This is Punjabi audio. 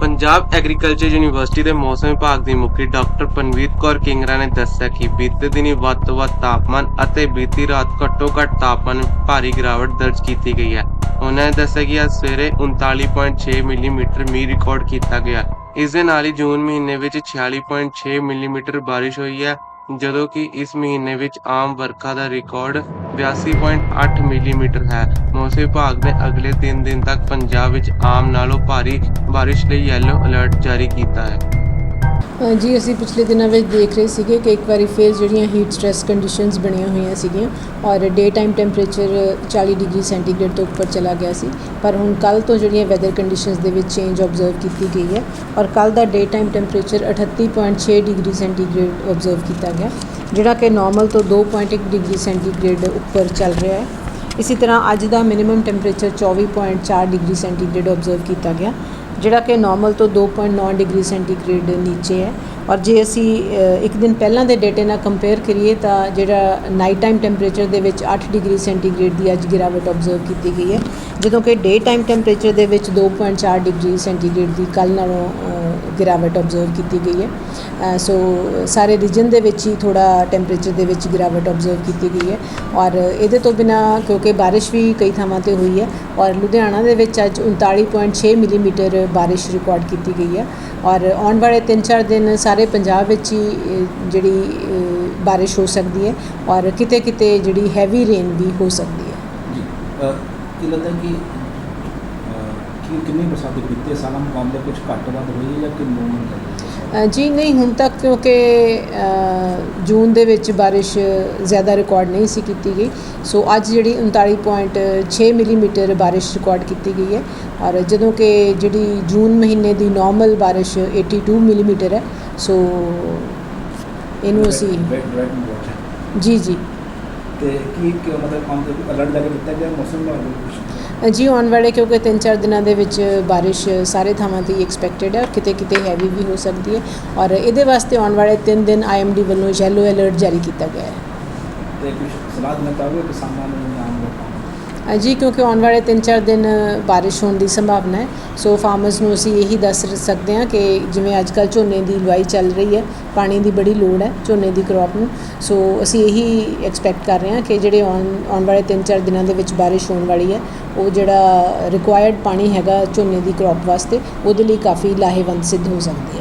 ਪੰਜਾਬ ਐਗਰੀਕਲਚਰ ਯੂਨੀਵਰਸਿਟੀ ਦੇ ਮੌਸਮ ਵਿਭਾਗ ਦੀ ਮੁਖੀ ਡਾਕਟਰ ਪਨਵੀਰ ਕੌਰ ਕਿੰਗਰਾ ਨੇ ਦੱਸਿਆ ਕਿ ਬੀਤੇ ਦਿਨੀ ਵੱਧ ਤੋਂ ਵੱਧ ਤਾਪਮਾਨ ਅਤੇ ਬੀਤੀ ਰਾਤ ਘੱਟੋ ਘੱਟ ਤਾਪਮਾਨ ਭਾਰੀ ਗਿਰਾਵਟ ਦਰਜ ਕੀਤੀ ਗਈ ਹੈ। ਉਹਨਾਂ ਨੇ ਦੱਸਿਆ ਕਿ ਅੱਜ ਸਵੇਰੇ 39.6 ਮਿਲੀਮੀਟਰ ਮੀਂਹ ਰਿਕਾਰਡ ਕੀਤਾ ਗਿਆ। ਇਸ ਦੇ ਨਾਲ ਹੀ ਜੂਨ ਮਹੀਨੇ ਵਿੱਚ 46.6 ਮਿਲੀਮੀਟਰ ਬਾਰਿਸ਼ ਹੋਈ ਹੈ ਜਦੋਂ ਕਿ ਇਸ ਮਹੀਨੇ ਵਿੱਚ ਆਮ ਵਰਖਾ ਦਾ ਰਿਕਾਰਡ 82.8 ਮਿਲੀਮੀਟਰ ਹੈ। ਮੌਸਮ ਵਿਭਾਗ ਨੇ ਅਗਲੇ 3 ਦਿਨ ਤੱਕ ਪੰਜਾਬ ਵਿੱਚ ਆਮ ਨਾਲੋਂ ਭਾਰੀ ਬਾਰਿਸ਼ ਲਈ ਯੈਲੋ ਅਲਰਟ ਜਾਰੀ ਕੀਤਾ ਹੈ। ਜੀ ਅਸੀਂ ਪਿਛਲੇ ਦਿਨਾਂ ਵਿੱਚ ਦੇਖ ਰਹੇ ਸੀਗੇ ਕਿ ਇੱਕ ਵਾਰੀ ਫਿਰ ਜਿਹੜੀਆਂ ਹੀਟ ਸਟ੍ਰੈਸ ਕੰਡੀਸ਼ਨਸ ਬਣੀਆਂ ਹੋਈਆਂ ਸੀਗੀਆਂ ਔਰ day time temperature 40 degree centigrade ਤੋਂ ਉੱਪਰ ਚਲਾ ਗਿਆ ਸੀ। ਪਰ ਹੁਣ ਕੱਲ ਤੋਂ ਜਿਹੜੀਆਂ ਵੈਦਰ ਕੰਡੀਸ਼ਨਸ ਦੇ ਵਿੱਚ ਚੇਂਜ ਆਬਜ਼ਰਵ ਕੀਤੀ ਗਈ ਹੈ ਔਰ ਕੱਲ ਦਾ day time temperature 38.6 degree centigrade observe ਕੀਤਾ ਗਿਆ, ਜਿਹੜਾ ਕਿ ਨਾਰਮਲ ਤੋਂ 2.1 ਡਿਗਰੀ ਸੈਂਟੀਗ੍ਰੇਡ ਉੱਪਰ ਚੱਲ ਰਿਹਾ ਹੈ। ਇਸੇ ਤਰ੍ਹਾਂ ਅੱਜ ਦਾ minimum temperature 24.4 degree centigrade observe ਕੀਤਾ ਗਿਆ ਜਿਹੜਾ ਕਿ ਨਾਰਮਲ ਤੋਂ 2.9 ਡਿਗਰੀ ਸੈਂਟੀਗ੍ਰੇਡ ਨੀਚੇ ਹੈ। ਔਰ ਜੇ ਅਸੀਂ ਇੱਕ ਦਿਨ ਪਹਿਲਾਂ ਦੇ ਡੇਟੇ ਨਾਲ ਕੰਪੇਅਰ ਕਰੀਏ ਤਾਂ ਜਿਹੜਾ ਨਾਈਟ ਟਾਈਮ ਟੈਂਪਰੇਚਰ ਦੇ ਵਿੱਚ 8 ਡਿਗਰੀ ਸੈਂਟੀਗ੍ਰੇਡ ਦੀ ਅੱਜ ਗਿਰਾਵਟ ਆਬਜ਼ਰਵ ਕੀਤੀ ਗਈ ਹੈ। ਜਦੋਂ ਕਿ ਡੇ ਟਾਈਮ ਟੈਂਪਰੇਚਰ ਦੇ ਵਿੱਚ 2.4 ਡਿਗਰੀ ਸੈਂਟੀਗ੍ਰੇਡ ਦੀ ਕੱਲ ਨਾਲੋਂ ਗਿਰਾਵਟ ਆਬਜ਼ਰਵ ਕੀਤੀ ਗਈ ਹੈ। ਸੋ ਸਾਰੇ ਰੀਜਨ ਦੇ ਵਿੱਚ ਹੀ ਥੋੜਾ ਟੈਂਪਰੇਚਰ ਦੇ ਵਿੱਚ ਗਿਰਾਵਟ ਆਬਜ਼ਰਵ ਕੀਤੀ ਗਈ ਹੈ ਔਰ ਇਹਦੇ ਤੋਂ ਬਿਨਾ ਕਿਉਂਕਿ ਬਾਰਿਸ਼ ਵੀ ਕਈ ਥਾਵਾਂ ਤੇ ਹੋਈ ਹੈ ਔਰ ਲੁਧਿਆਣਾ ਦੇ ਵਿੱਚ ਅੱਜ 39.6 ਮਿਲੀਮੀਟਰ ਬਾਰਿਸ਼ ਰਿਕਾਰਡ ਕੀਤੀ ਗਈ ਹੈ ਔਰ ਆਉਣ ਵਾਲੇ 3-4 ਦਿਨ ਸਾਰੇ ਪੰਜਾਬ ਵਿੱਚ ਹੀ ਜਿਹੜੀ ਅ, ਬਾਰਿਸ਼ ਹੋ ਸਕਦੀ ਹੈ ਔਰ ਕਿਤੇ ਕਿਤੇ ਜਿਹੜੀ ਹੈਵੀ ਰੇਨ ਵੀ ਹੋ ਸਕਦੀ ਹੈ। ਜੀ ਕੀ ਲੱਗਦਾ ਕਿ ਕਿ ਕਿੰਨੀ ਦੇ ਬੀਤੇ ਸਾਲਾਂ ਮੁਕਾਬਲੇ ਕੁਝ ਘੱਟ ਵੱਧ ਹੋਈ ਹੈ ਜਾਂ ਕਿ ਨੋਰਮਲ ਹੈ ਜੀ ਨਹੀਂ ਹੁਣ ਤੱਕ ਕਿਉਂਕਿ ਜੂਨ ਦੇ ਵਿੱਚ ਬਾਰਿਸ਼ ਜ਼ਿਆਦਾ ਰਿਕਾਰਡ ਨਹੀਂ ਸੀ ਕੀਤੀ ਗਈ। ਸੋ ਅੱਜ ਜਿਹੜੀ 39.6 ਮਿਲੀਮੀਟਰ ਬਾਰਿਸ਼ ਰਿਕਾਰਡ ਕੀਤੀ ਗਈ ਹੈ। ਔਰ ਜਦੋਂ ਕਿ ਜਿਹੜੀ ਜੂਨ ਮਹੀਨੇ ਦੀ ਨਾਰਮਲ ਬਾਰਿਸ਼ 82 ਮਿਲੀਮੀਟਰ ਹੈ। ਸੋ ਇਹਨੂੰ ਅਸੀਂ ਜੀ ਜੀ। ਤੇ ਕੀ ਮਤਲਬ ਤੌਰ ਤੇ ਅਲਰਟ ਜਾਰੀ ਕੀਤਾ ਗਿਆ? ਮੌਸਮ ਦਾ ਕੁਝ ਜੀ ਆਉਣ ਵਾਲੇ ਕਿਉਂਕਿ 3-4 ਦਿਨਾਂ ਦੇ ਵਿੱਚ ਬਾਰਿਸ਼ ਸਾਰੇ ਥਾਵਾਂ ਤੇ ਐਕਸਪੈਕਟਡ ਹੈ, ਕਿਤੇ ਕਿਤੇ ਹੈਵੀ ਵੀ ਹੋ ਸਕਦੀ ਹੈ ਔਰ ਇਹਦੇ ਵਾਸਤੇ ਆਉਣ ਵਾਲੇ 3 ਦਿਨ ਆਈਐਮਡੀ ਵੱਲੋਂ ਯੈਲੋ ਅਲਰਟ ਜਾਰੀ ਕੀਤਾ ਗਿਆ ਹੈ। ਤੇ ਕੁਝ ਸਲਾਹ ਦੇਣਾ ਚਾਹੋਗੇ ਕਿਸਾਨਾਂ ਨੂੰ ਆਮ ਲੋਕਾਂ ਜੀ, ਕਿਉਂਕਿ ਆਉਣ ਵਾਲੇ 3-4 ਦਿਨ ਬਾਰਿਸ਼ ਹੋਣ ਦੀ ਸੰਭਾਵਨਾ ਹੈ। ਸੋ ਫਾਰਮਰਸ ਨੂੰ ਅਸੀਂ ਇਹੀ ਦੱਸ ਸਕਦੇ ਹਾਂ ਕਿ ਜਿਵੇਂ ਅੱਜ ਕੱਲ੍ਹ ਝੋਨੇ ਦੀ ਲਵਾਈ ਚੱਲ ਰਹੀ ਹੈ, ਪਾਣੀ ਦੀ ਬੜੀ ਲੋੜ ਹੈ ਝੋਨੇ ਦੀ ਕ੍ਰੌਪ ਨੂੰ। ਸੋ ਅਸੀਂ ਇਹੀ ਐਕਸਪੈਕਟ ਕਰ ਰਹੇ ਹਾਂ ਕਿ ਜਿਹੜੇ ਆਉਣ ਆਉਣ ਵਾਲੇ 3-4 ਦਿਨਾਂ ਦੇ ਵਿੱਚ ਬਾਰਿਸ਼ ਹੋਣ ਵਾਲੀ ਹੈ, ਉਹ ਜਿਹੜਾ ਰਿਕੁਆਇਰਡ ਪਾਣੀ ਹੈਗਾ ਝੋਨੇ ਦੀ ਕ੍ਰੌਪ ਵਾਸਤੇ, ਉਹਦੇ ਲਈ ਕਾਫੀ ਲਾਹੇਵੰਦ ਸਿੱਧ ਹੋ ਸਕਦੀ ਹੈ।